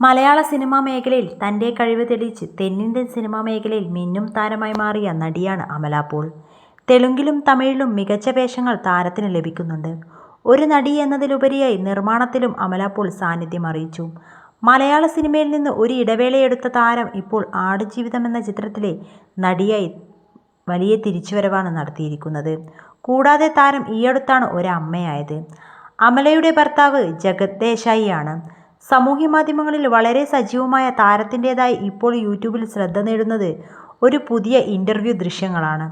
മലയാള cinema മേഖലയിൽ തന്റെ കഴിവ് തെളിയിച്ച് തെന്നിന്ത്യൻ സിനിമാ മേഖലയിൽ മിന്നും താരമായി മാറിയ നടിയാണ് അമല പോൾ. തെലുങ്കിലും തമിഴിലും മികച്ച വേഷങ്ങൾ താരത്തിന് ലഭിക്കുന്നുണ്ട്. ഒരു നടി എന്നതിലുപരിയായി നിർമ്മാണത്തിലും അമല പോൾ സാന്നിധ്യം അറിയിച്ചു. മലയാള സിനിമയിൽ നിന്ന് ഒരു ഇടവേളയെടുത്ത താരം ഇപ്പോൾ ആടുജീവിതം എന്ന ചിത്രത്തിലെ നടിയായി വലിയ തിരിച്ചുവരവാണ് നടത്തിയിരിക്കുന്നത്. കൂടാതെ താരം ഈയടുത്താണ് ഒരമ്മയായത്. അമലയുടെ ഭർത്താവ് ജഗത് ദേശായിയാണ്. സാമൂഹ്യ മാധ്യമങ്ങളിൽ വളരെ സജീവമായ താരത്തിന്റെതായി ഇപ്പോൾ യൂട്യൂബിൽ ശ്രദ്ധ നേടുന്നത് ഒരു പുതിയ ഇന്റർവ്യൂ ദൃശ്യങ്ങളാണ്.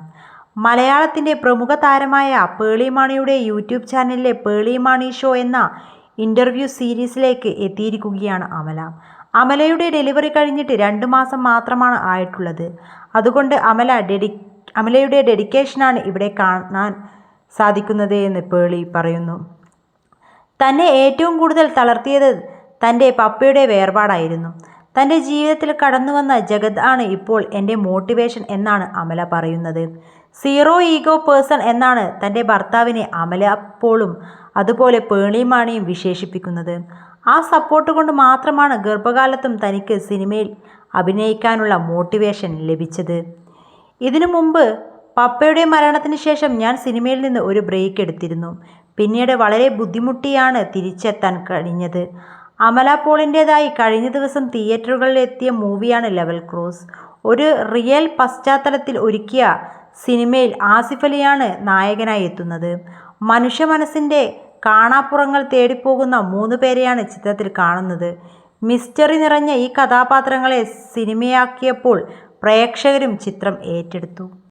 മലയാളത്തിന്റെ പ്രമുഖ താരമായ പേളി മാണിയുടെ യൂട്യൂബ് ചാനലിലെ പേളി മാണി ഷോ എന്ന ഇന്റർവ്യൂ സീരീസിലേക്ക് എത്തിയിരിക്കുകയാണ് അമല. അമലയുടെ ഡെലിവറി കഴിഞ്ഞിട്ട് രണ്ട് മാസം മാത്രമാണ് ആയിട്ടുള്ളത്. അതുകൊണ്ട് അമല ഡെഡി അമലയുടെ ഡെഡിക്കേഷനാണ് ഇവിടെ കാണാൻ സാധിക്കുന്നത് എന്ന് പേളി പറയുന്നു. തന്നെ ഏറ്റവും കൂടുതൽ തളർത്തിയത് തന്റെ പപ്പയുടെ വേർപാടായിരുന്നു. തന്റെ ജീവിതത്തിൽ കടന്നു വന്ന ജഗത് ആണ് ഇപ്പോൾ എന്റെ മോട്ടിവേഷൻ എന്നാണ് അമല പറയുന്നത്. സീറോ ഈഗോ പേഴ്സൺ എന്നാണ് തന്റെ ഭർത്താവിനെ അമല അപ്പോളും അതുപോലെ പേണിമാണിയും വിശേഷിപ്പിക്കുന്നത്. ആ സപ്പോർട്ട് കൊണ്ട് മാത്രമാണ് ഗർഭകാലത്തും തനിക്ക് സിനിമയിൽ അഭിനയിക്കാനുള്ള മോട്ടിവേഷൻ ലഭിച്ചത്. ഇതിനു മുമ്പ് പപ്പയുടെ മരണത്തിന് ശേഷം ഞാൻ സിനിമയിൽ നിന്ന് ഒരു ബ്രേക്ക് എടുത്തിരുന്നു. പിന്നീട് വളരെ ബുദ്ധിമുട്ടിയാണ് തിരിച്ചെത്താൻ കഴിഞ്ഞത്. അമല പോളിന്റെതായി കഴിഞ്ഞ ദിവസം തിയേറ്ററുകളിൽ എത്തിയ മൂവിയാണ് ലെവൽ ക്രോസ്. ഒരു റിയൽ പശ്ചാത്തലത്തിൽ ഒരുക്കിയ സിനിമയിൽ ആസിഫ് അലിയാണ് നായകനായി എത്തുന്നത്. മനുഷ്യ മനസ്സിന്റെ കാണാപ്പുറങ്ങൾ തേടിപ്പോകുന്ന മൂന്ന് പേരെയാണ് ചിത്രത്തിൽ കാണുന്നത്. മിസ്റ്ററി നിറഞ്ഞ ഈ കഥാപാത്രങ്ങളെ സിനിമയാക്കിയപ്പോൾ പ്രേക്ഷകരും ചിത്രം ഏറ്റെടുത്തു.